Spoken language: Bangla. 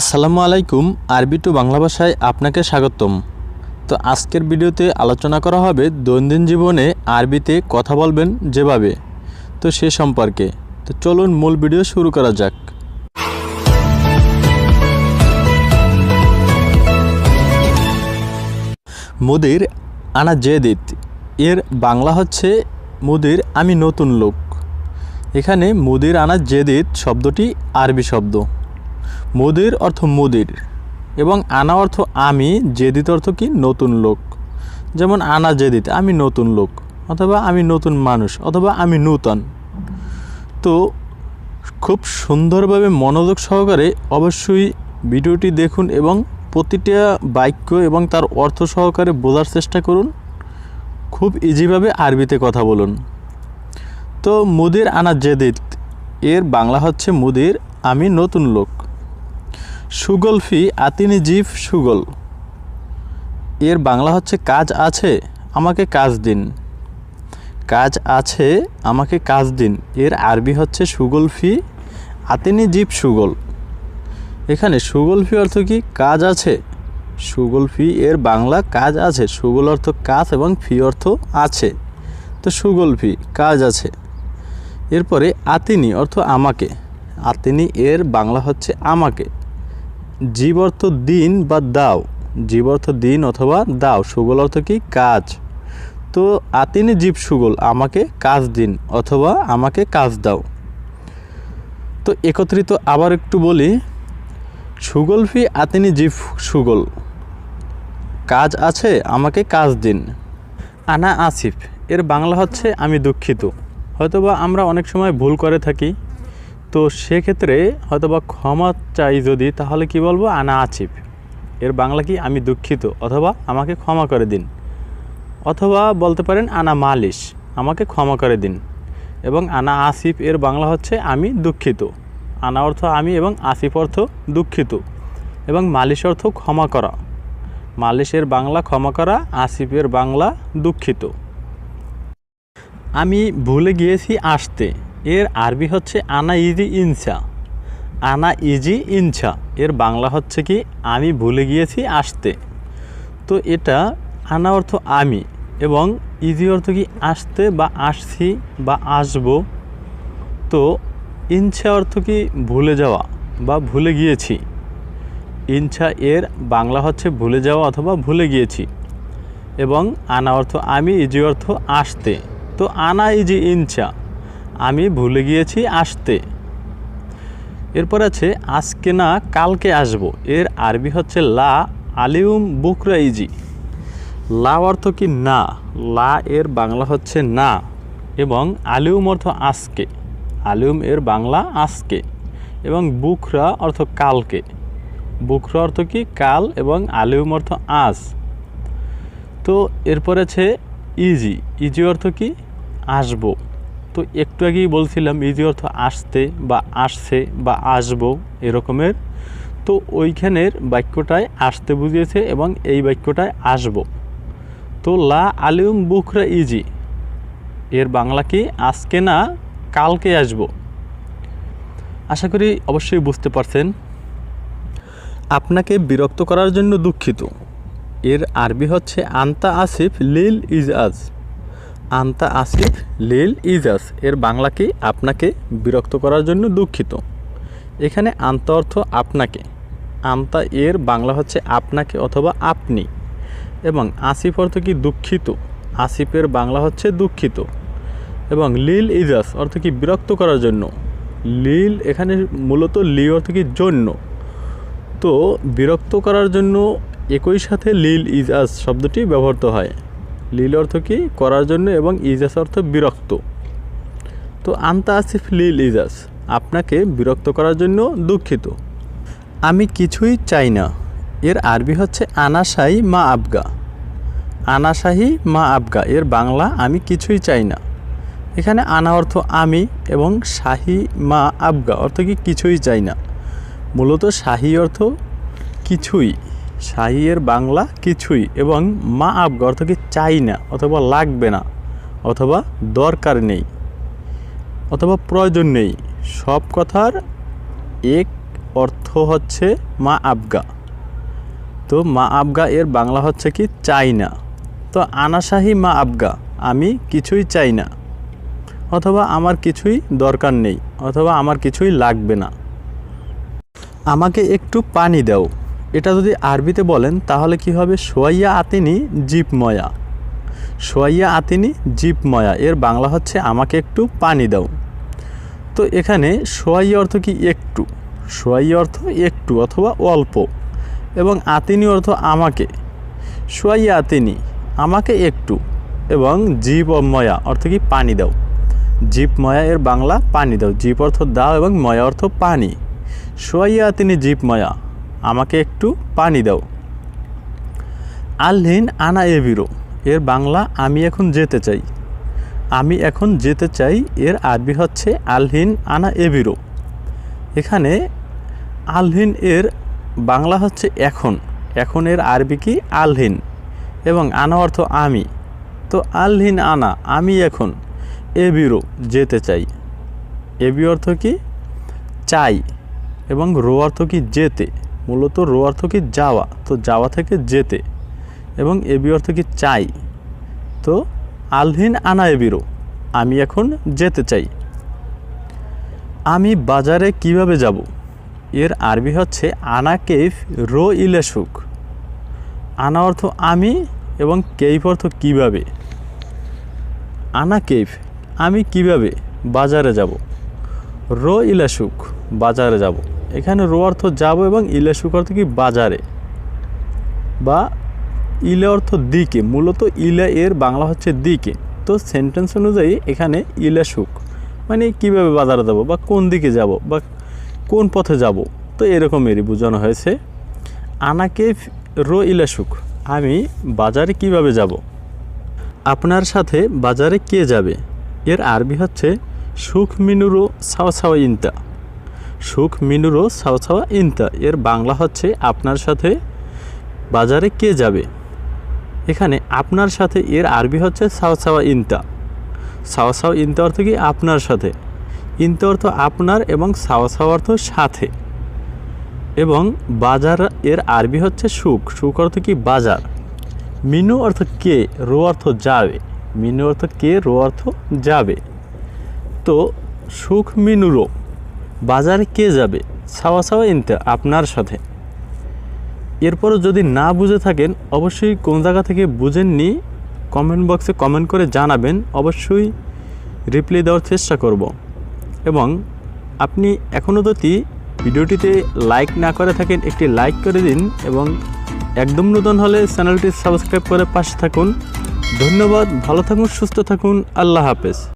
আসসালামু আলাইকুম, আরবি টু বাংলা ভাষায় আপনাকে স্বাগতম। তো আজকের ভিডিওতে আলোচনা করা হবে দৈনন্দিন জীবনে আরবিতে কথা বলবেন যেভাবে। তো সে সম্পর্কে। তো চলুন মূল ভিডিও শুরু করা যাক। মুদির আনা জেদিত। এর বাংলা হচ্ছে মুদির আমি নতুন লোক। এখানে মুদির আনা জেদিত শব্দটি আরবি শব্দ। মুদির অর্থ মুদির এবং আনা অর্থ আমি, জেদিত অর্থ কি? নতুন লোক। যেমন আনা জেদিত, আমি নতুন লোক, অথবা আমি নতুন মানুষ, অথবা আমি নূতন। তো খুব সুন্দরভাবে মনোযোগ সহকারে অবশ্যই ভিডিওটি দেখুন এবং প্রতিটা বাক্য এবং তার অর্থ সহকারে বোঝার চেষ্টা করুন। খুব ইজিভাবে আরবিতে কথা বলুন। তো মুদির আনা জেদিত, এর বাংলা হচ্ছে মুদির, আমি নতুন লোক। সুগলফি আতিনি জিফ সুগল। এর বাংলা হচ্ছে কাজ আছে, আমাকে কাজ দিন। কাজ আছে, আমাকে কাজ দিন। এর আরবি হচ্ছে সুগলফি আতিনি জিপ সুগল। এখানে সুগলফি অর্থ কি? কাজ আছে। সুগলফি এর বাংলা কাজ আছে। সুগল অর্থ কাজ এবং ফি অর্থ আছে। তো সুগলফি কাজ আছে। এরপরে আতিনি অর্থ আমাকে। আতিনি এর বাংলা হচ্ছে আমাকে। জীব অর্থ দিন বা দাও। জীব অর্থ দিন অথবা দাও, সুগল অর্থ কি? কাজ। তো আতিনি জীব সুগল, আমাকে কাজ দিন অথবা আমাকে কাজ দাও। তো একত্রিত আবার একটু বলি। সুগলফি আতিনি জীব সুগল। কাজ আছে, আমাকে কাজ দিন। আনা আসিফ, এর বাংলা হচ্ছে, আমি দুঃখিত। হয়তোবা আমরা অনেক সময় ভুল করে থাকি। তো সেক্ষেত্রে হয়তোবা ক্ষমা চাই যদি, তাহলে কি বলব? আনা আছিফ। এর বাংলা কি? আমি দুঃখিত। অথবা আমাকে ক্ষমা করে দিন। অথবা বলতে পারেন, আনা মালিশ। আমাকে ক্ষমা করে দিন। এবং আনা আসিফ, এর বাংলা হচ্ছে, আমি দুঃখিত। আনা অর্থ আমি এবং আসিফ অর্থ দুঃখিত। এবং মালিশ অর্থ ক্ষমা করা। মালিশের বাংলা ক্ষমা করা, আসিফের বাংলা দুঃখিত। আমি ভুলে গিয়েছি আসতে। এর আরবি হচ্ছে আনা ইজি ইনসা আনা ইজি ইনসা এর বাংলা হচ্ছে কি, আমি ভুলে গিয়েছি আসতে। তো এটা আনা অর্থ আমি এবং ইজি অর্থ কি, আসতে বা আসছি বা আসব। তো ইনসা অর্থ কি, ভুলে যাওয়া বা ভুলে গিয়েছি। ইনসা এর বাংলা হচ্ছে ভুলে যাওয়া অথবা ভুলে গিয়েছি। এবং আনা অর্থ আমি, ইজি অর্থ আসতে। তো আনা ইজি ইনসা আমি ভুলে গিয়েছি আসতে। এরপর আছে, আজকে না কালকে আসব। এর আরবি হচ্ছে লা আলিউম বুকরা ইজি লা অর্থ কি না? লা এর বাংলা হচ্ছে না এবং আলিউম অর্থ আজকে। আলিউম এর বাংলা আজকে এবং বুকরা অর্থ কালকে। বুকরা অর্থ কি কাল এবং আলিউম অর্থ আজ। তো এরপর আছে ইজি। ইজি অর্থ কি? আসব। তো একটু আগেই বলছিলাম ইজি অর্থ আসতে বা আসছে বা আসব এরকমের, তো ওইখানের বাক্যটায় আসতে বুঝিয়েছে এবং এই বাক্যটায় আসব। তো লা আলিউম বুকরা ইজি, এর বাংলা কি আজকে না কালকে আসব? আশা করি অবশ্যই বুঝতে পারছেন। আপনাকে বিরক্ত করার জন্য দুঃখিত। এর আরবি হচ্ছে আন্তা আসিফ লিল ইজ আজ আন্তা আসিফ লিল ইজাস এর বাংলা কি? আপনাকে বিরক্ত করার জন্য দুঃখিত। এখানে আন্তা অর্থ আপনাকে। আন্তা এর বাংলা হচ্ছে আপনাকে অথবা আপনি। এবং আসিফ অর্থ কি দুঃখিত? আসিফের বাংলা হচ্ছে দুঃখিত। এবং লিল ইজাস অর্থ কি বিরক্ত করার জন্য? লিল এখানে মূলত লি অর্থ কি জন্য? তো বিরক্ত করার জন্য একই সাথে লিল ইজাস শব্দটি ব্যবহৃত হয়। লিল অর্থ কি? করার জন্য এবং ইজাস অর্থ বিরক্ত। তো আন্তা আসিফ লিল ইজাস, আপনাকে বিরক্ত করার জন্য দুঃখিত। আমি কিছুই চাই না। এর আরবি হচ্ছে আনাশাহি মা আবগা। আনাশাহি মা আবগা, এর বাংলা আমি কিছুই চাই না। এখানে আনা অর্থ আমি এবং শাহি মা আবগা, অর্থ কি কিছুই চাই না। মূলত শাহি অর্থ কিছুই। শাহি এর বাংলা কিছুই এবং মা আবগা অর্থ কি চাই না, অথবা লাগবে না, অথবা দরকার নেই, অথবা প্রয়োজন নেই। সব কথার এক অর্থ হচ্ছে মা আবগা। তো মা আবগা এর বাংলা হচ্ছে কি চাই না। তো আনাশাহি মা আবগা, আমি কিছুই চাই না, অথবা আমার কিছুই দরকার নেই, অথবা আমার কিছুই লাগবে না। আমাকে একটু পানি দাও। এটা যদি আরবিতে বলেন, তাহলে কি হবে? সোয়াইয়া আতিনি জিপময়া সোয়াইয়া আতিনি জিপময়া এর বাংলা হচ্ছে, আমাকে একটু পানি দাও। তো এখানে সোয়াইয়া অর্থ কি? একটু। সোয়াইয়া অর্থ একটু অথবা অল্প। এবং আতিনি অর্থ, আমাকে। সোয়াইয়া আতিনি, আমাকে একটু। এবং জীব ময়া অর্থ কি? পানি দাও। জীব ময়া এর বাংলা, পানি দাও। জীব অর্থ দাও এবং ময়া অর্থ পানি। সোয়াইয়া তিনি জীব ময়া আমাকে একটু পানি দাও। আলহিন আনা এবিরো এর বাংলা আমি এখন যেতে চাই। আমি এখন যেতে চাই, এর আরবি হচ্ছে আলহিন আনা এবিরো এখানে আলহিন এর বাংলা হচ্ছে এখন এখন এর আরবি কি আলহিন, এবং আনা অর্থ আমি। তো আলহিন আনা, আমি এখন এবিরো যেতে চাই। এবি অর্থ কি চাই, এবং রো অর্থ কি যেতে। মূলত রো অর্থ কি যাওয়া, তো যাওয়া থেকে যেতে এবং এবি অর্থ কি চাই। তো আলহিন আনা এবিরো আমি এখন যেতে চাই। আমি বাজারে কীভাবে যাব? এর আরবি হচ্ছে আনা কেফ রো ইলেসুক আনা অর্থ আমি এবং কেইফ অর্থ কীভাবে? আনা কেইফ, আমি কীভাবে বাজারে যাব? রো ইলেসুক বাজারে যাব। এখানে রো অর্থ যাব এবং ইলেসুক অর্থ কি বাজারে। বা ইলে অর্থ দিকে, মূলত ইলে এর বাংলা হচ্ছে দিকে। তো সেন্টেন্স অনুযায়ী এখানে ইলেসুক মানে কীভাবে বাজারে যাব বা কোন দিকে যাব বা কোন পথে যাব, তো এরকমেরই বোঝানো হয়েছে। আনাকে রো ইলেসুক আমি বাজারে কীভাবে যাব? আপনার সাথে বাজারে কে যাবে? এর আরবি হচ্ছে সুখ মিনুরো সাওয়া সাওয়া ইন্তা সুখ মিনুরো সাওয়া সাওয়া ইন্তা। এর বাংলা হচ্ছে আপনার সাথে বাজারে কে যাবে? এখানে আপনার সাথে, এর আরবি হচ্ছে সাওয়া সাওয়া ইন্তা। সাওয়া ইন্তা অর্থ কি আপনার সাথে? ইন্তা অর্থ আপনার এবং সাওয়া অর্থ সাথে। এবং বাজার, এর আরবি হচ্ছে সুখ। সুখ অর্থ কি বাজার। মিনু অর্থ কে? রো অর্থ যাবে। মিনু অর্থ কে? রো অর্থ যাবে। তো সুখ মিনুরো বাজারে কে যাবে? ছাওয়া ছাওয়া ইনতে আপনার সাথে। এরপরও যদি না বুঝে থাকেন, অবশ্যই কোন জায়গা থেকে বুঝেননি কমেন্ট বক্সে কমেন্ট করে জানাবেন। অবশ্যই রিপ্লাই দেওয়ার চেষ্টা করব। এবং আপনি এখনও যদি ভিডিওটিতে লাইক না করে থাকেন, একটি লাইক করে দিন এবং একদম নতুন হলে চ্যানেলটি সাবস্ক্রাইব করে পাশে থাকুন। ধন্যবাদ, ভালো থাকুন, সুস্থ থাকুন, আল্লাহ হাফেজ।